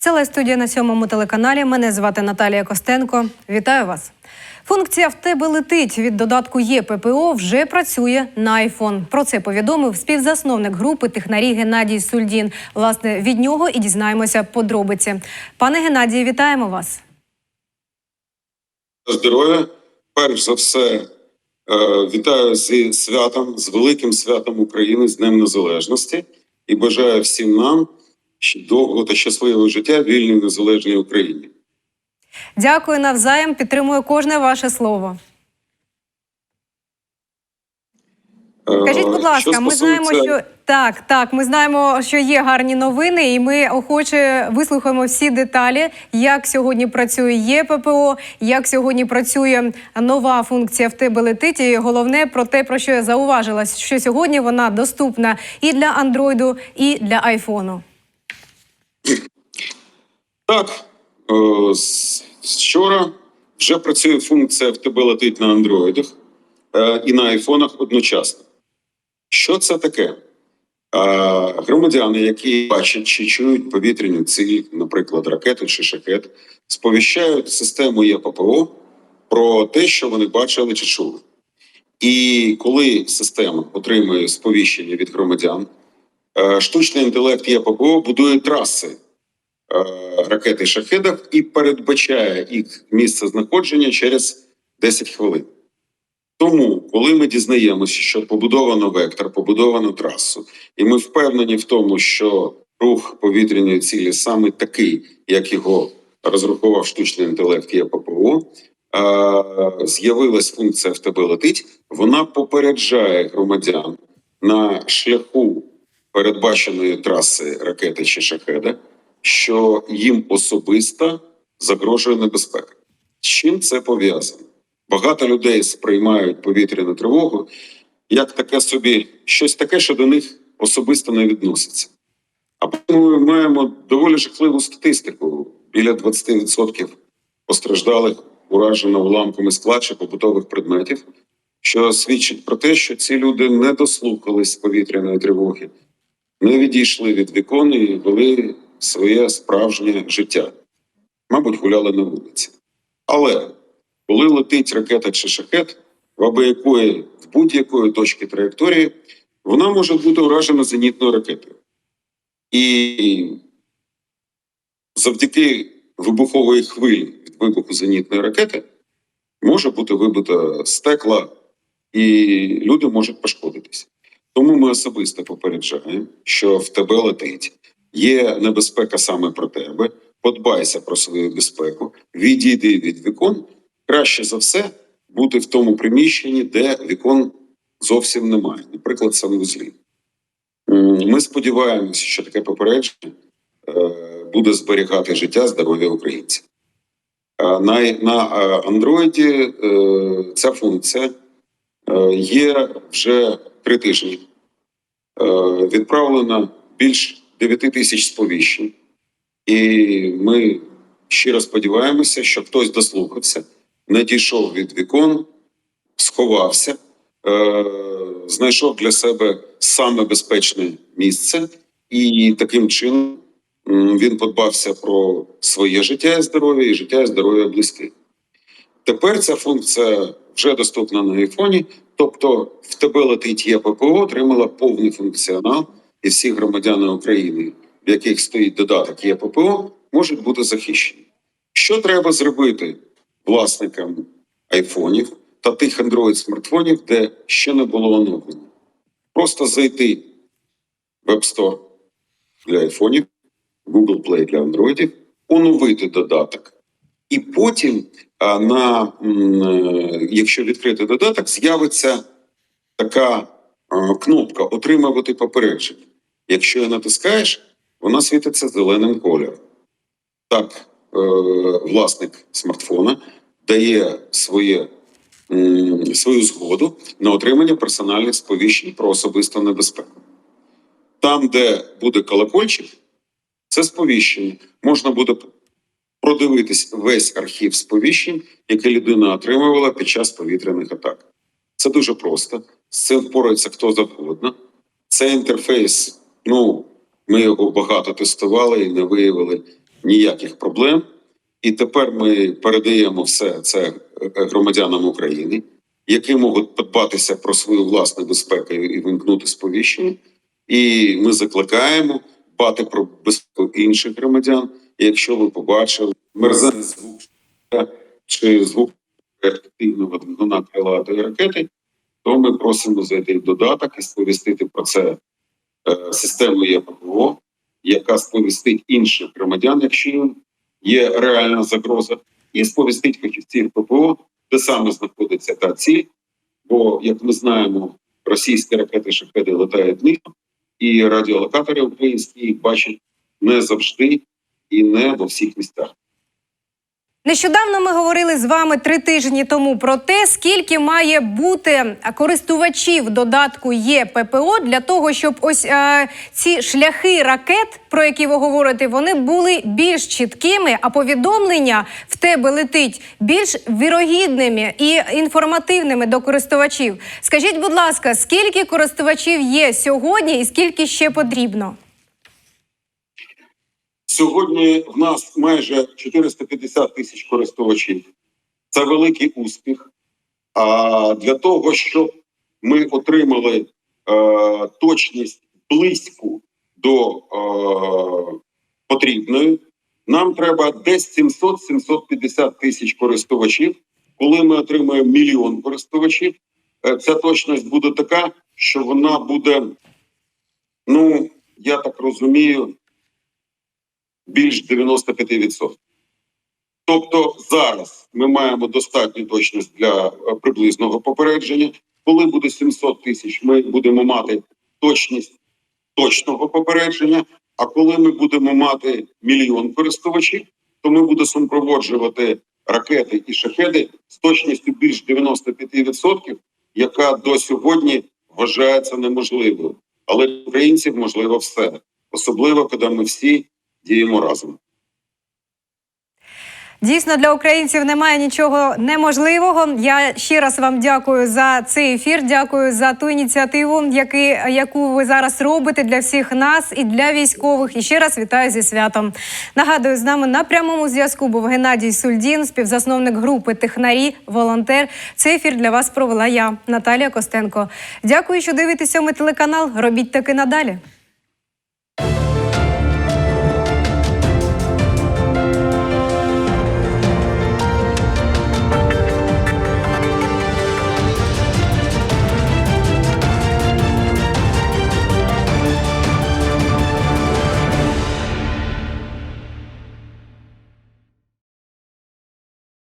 Телестудія на сьомому телеканалі. Мене звати Наталія Костенко. Вітаю вас. Функція в тебе летить від додатку є ППО вже працює на iPhone. Про це повідомив співзасновник групи технарі Геннадій Сульдін. Власне, від нього і дізнаємося подробиці. Пане Геннадію, вітаємо вас. здоров'я. Перш за все, е, вітаю зі святом, з великим святом України, з Днем Незалежності і бажаю всім нам довгого та щасливого життя вільній незалежній Україні. Дякую навзаєм. Підтримую кожне ваше слово. Е, Скажіть, будь ласка, що ми знаємо, що так, так, ми знаємо, що є гарні новини, і ми охоче вислухаємо всі деталі, як сьогодні працює ЄППО, як сьогодні працює нова функція в тебе летить. І головне про те, про що я зауважила, що сьогодні вона доступна і для Андроїду, і для айфону. Так, е, вчора вже працює функція в тебе летить на андроїдах е, і на айфонах одночасно. Що це таке? Е, Громадяни, які бачать чи чують повітряні цілі, наприклад, ракету чи шахет, сповіщають систему ЄППО про те, що вони бачили чи чули. І коли система отримує сповіщення від громадян, штучний інтелект ЄППО будує траси ракети шахедів і передбачає їх місце знаходження через 10 хвилин. Тому, коли ми дізнаємося, що побудовано вектор, побудовано трасу, і ми впевнені в тому, що рух повітряної цілі саме такий, як його розрахував штучний інтелект ЄППО, е, з'явилась функція в тебе летить, вона попереджає громадян на шляху передбаченої траси ракети чи шахеда, що їм особисто загрожує небезпека. З чим це пов'язано? Багато людей сприймають повітряну тривогу як таке собі щось таке, що до них особисто не відноситься. А потім ми маємо доволі жахливу статистику: біля 20% постраждалих уражено уламками скла чи побутових предметів, що свідчить про те, що ці люди не дослухались повітряної тривоги, не відійшли від вікон і вели своє справжнє життя. Мабуть, гуляли на вулиці. Але коли летить ракета чи шахет, в абиякої в будь-якої точки траєкторії, вона може бути уражена зенітною ракетою. І завдяки вибухової хвилі від вибуху зенітної ракети може бути вибито стекла, і люди можуть пошкодитися. Тому ми особисто попереджаємо, що в тебе летить, є небезпека саме про тебе. Подбайся про свою безпеку, відійди від вікон. Краще за все бути в тому приміщенні, де вікон зовсім немає, наприклад, санвузлі. М, Ми сподіваємося, що таке попередження е, буде зберігати життя, здоров'я українців. На, е, Андроїді е, ця функція є вже три тижні. Відправлено більш 9 тисяч сповіщень. І ми щиро сподіваємося, що хтось дослухався, не дійшов від вікон, сховався, е, знайшов для себе саме безпечне місце, і таким чином він подбався про своє життя і здоров'я і життя і здоров'я близьких. Тепер ця функція вже доступна на айфоні, тобто в тебе летить ЄППО, отримала повний функціонал, і всі громадяни України, в яких стоїть додаток ЄППО, можуть бути захищені. Що треба зробити власникам айфонів та тих Android смартфонів, де ще не було оновлення? Просто зайти в App Store для айфонів, Google Play для андроїдів, оновити додаток. І потім, на, е, якщо відкрити додаток, з'явиться така кнопка Отримувати попередження. Якщо її натискаєш, вона світиться зеленим кольором. Так, е, власник смартфона дає своє, свою згоду на отримання персональних сповіщень про особисту небезпеку. Там, де буде колокольчик, це сповіщення. Можна буде продивитись весь архів сповіщень, які людина отримувала під час повітряних атак. Це дуже просто. З цим впорається хто завгодно. Цей інтерфейс, ну, ми його багато тестували і не виявили ніяких проблем. І тепер ми передаємо все це е, громадянам України, які можуть подбатися про свою власну безпеку і вимкнути сповіщення. І ми закликаємо дбати про безпеку інших громадян. І якщо ви побачили мерзенний звук чи звук активного двигуна крилатої ракети, то ми просимо зайти в додаток і сповістити про це е, систему ЄППО, яка сповістить інших громадян, якщо їм є реальна загроза, і сповістить фахівців ППО, де саме знаходиться та ціль. Бо, як ми знаємо, російські ракети шахеди летають низько, і радіолокатори українські їх бачать не завжди і не во всіх місцях. Нещодавно ми говорили з вами три тижні тому про те, скільки має бути користувачів додатку є ППО для того, щоб ось е, ці шляхи ракет, про які ви говорите, вони були більш чіткими, а повідомлення в тебе летить більш вірогідними і інформативними до користувачів. Скажіть, будь ласка, скільки користувачів є сьогодні і скільки ще потрібно? Сьогодні в нас майже 450 тисяч користувачів. Це великий успіх. А для того, щоб ми отримали е, точність близьку до е, потрібної, нам треба десь 700-750 тисяч користувачів. Коли ми отримаємо мільйон користувачів, е, ця точність буде така, що вона буде, ну я так розумію, більш 95%. Тобто зараз ми маємо достатню точність для е, приблизного попередження. Коли буде 700 тисяч, ми будемо мати точність точного попередження. А коли ми будемо мати мільйон користувачів, то ми будемо супроводжувати ракети і шахеди з точністю більш 95%, яка до сьогодні вважається неможливою. Але українців можливо все, особливо коли ми всі діємо разом. Дійсно, для українців немає нічого неможливого. Я ще раз вам дякую за цей ефір. Дякую за ту ініціативу, яки, яку ви зараз робите для всіх нас і для військових. І ще раз вітаю зі святом. Нагадую, з нами на прямому зв'язку був Геннадій Сульдін, співзасновник групи Технарі, волонтер. Цей ефір для вас провела я, Наталія Костенко. Дякую, що дивитеся ми телеканал. Робіть таки надалі.